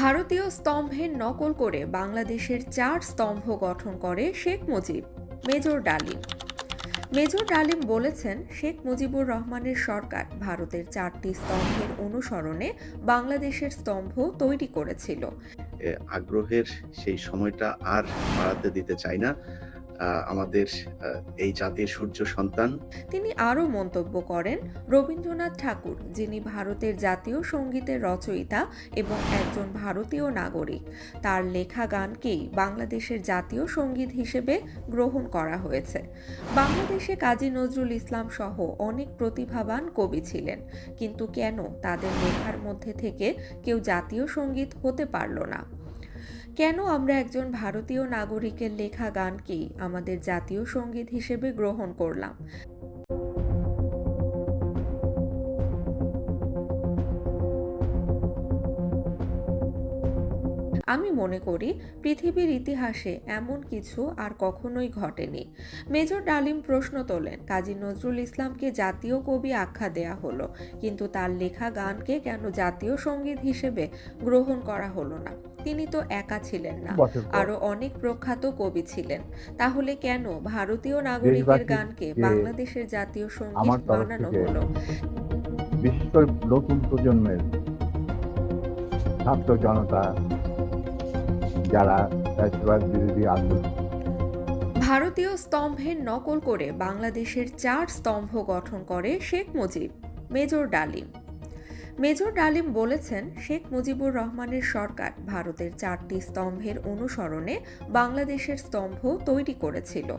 ভারতীয় স্তম্ভের নকল করে বাংলাদেশের চার স্তম্ভ গঠন করে শেখ মুজিব, মেজর ডালিম। মেজর ডালিম বলেছেন, শেখ মুজিবুর রহমানের সরকার ভারতের চারটি স্তম্ভের অনুসরণে বাংলাদেশের স্তম্ভ তৈরি করেছিল। আগ্রহের সেই সময়টা আর বাড়াতে দিতে চাই না। আমাদের এই জাতির সূর্য সন্তান। তিনি আরও মন্তব্য করেন, রবীন্দ্রনাথ ঠাকুর, যিনি ভারতের জাতীয় সঙ্গীতের রচয়িতা এবং একজন ভারতীয় নাগরিক, তার লেখা গানকেই বাংলাদেশের জাতীয় সংগীত হিসেবে গ্রহণ করা হয়েছে। বাংলাদেশে কাজী নজরুল ইসলাম সহ অনেক প্রতিভাবান কবি ছিলেন, কিন্তু কেন তাদের লেখার মধ্যে থেকে কেউ জাতীয় সংগীত হতে পারল না? কেন আমরা একজন ভারতীয় নাগরিকের লেখা গানকেই আমাদের জাতীয় সংগীত হিসেবে গ্রহণ করলাম? আমি মনে করি পৃথিবীর ইতিহাসে এমন কিছু আর কখনোই ঘটেনি। মেজর ডালিম প্রশ্ন তোলেন কাজী নজরুল ইসলামকে জাতীয় কবি আখ্যা দেয়া হলো কিন্তু তার লেখা গানকে কেন জাতীয় সংগীত হিসেবে গ্রহণ করা হলো না? তিনি তো একা ছিলেন না আরও অনেক প্রখ্যাত কবি ছিলেন। তাহলে কেন ভারতীয় নাগরিকের গানকে বাংলাদেশের জাতীয় সংগীত বানানো হলো? বিশেষ করে নতুন প্রজন্মের ছাত্র জনতা যারা বিরোধী আন্দোলন ভারতীয় স্তম্ভের নকল করে বাংলাদেশের চার স্তম্ভ গঠন করে শেখ মুজিব, মেজর ডালিম। মেজর ডালিম বলেছেন, শেখ মুজিবুর রহমানের সরকার ভারতের চারটি স্তম্ভের অনুসরণে বাংলাদেশের স্তম্ভ তৈরি করেছিল।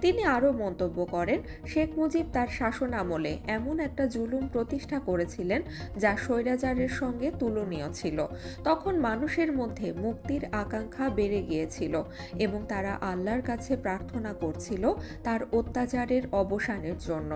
তিনি আরও মন্তব্য করেন, শেখ মুজিব তার শাসন আমলে এমন একটা জুলুম প্রতিষ্ঠা করেছিলেন যা স্বৈরাচারের সঙ্গে তুলনীয় ছিল। তখন মানুষের মধ্যে মুক্তির আকাঙ্ক্ষা বেড়ে গিয়েছিল এবং তারা আল্লাহর কাছে প্রার্থনা করছিল তার অত্যাচারের অবসানের জন্য।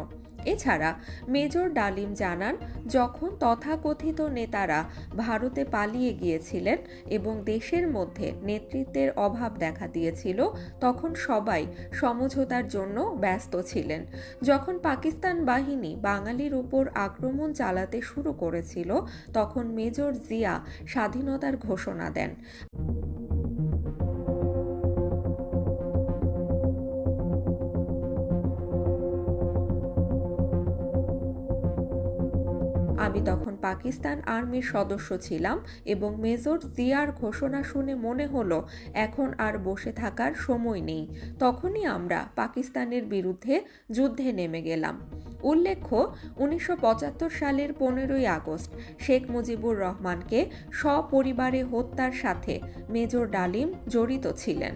এছাড়া মেজর ডালিম জানান, যখন তথাকথিত নেতারা ভারতে পালিয়ে গিয়েছিলেন এবং দেশের মধ্যে নেতৃত্বের অভাব দেখা দিয়েছিল, তখন সবাই সমঝোতার জন্য ব্যস্ত ছিলেন। যখন পাকিস্তান বাহিনী বাঙালির উপর আক্রমণ চালাতে শুরু করেছিল, তখন মেজর জিয়া স্বাধীনতার ঘোষণা দেন। আমি তখন পাকিস্তান আর্মির সদস্য ছিলাম এবং মেজর জিয়ার ঘোষণা শুনে মনে হলো, এখন আর বসে থাকার সময় নেই। তখনই আমরা পাকিস্তানের বিরুদ্ধে যুদ্ধে নেমে গেলাম। উল্লেখ্য, উনিশশো পঁচাত্তর সালের পনেরোই আগস্ট শেখ মুজিবুর রহমানকে সপরিবারে হত্যার সাথে মেজর ডালিম জড়িত ছিলেন।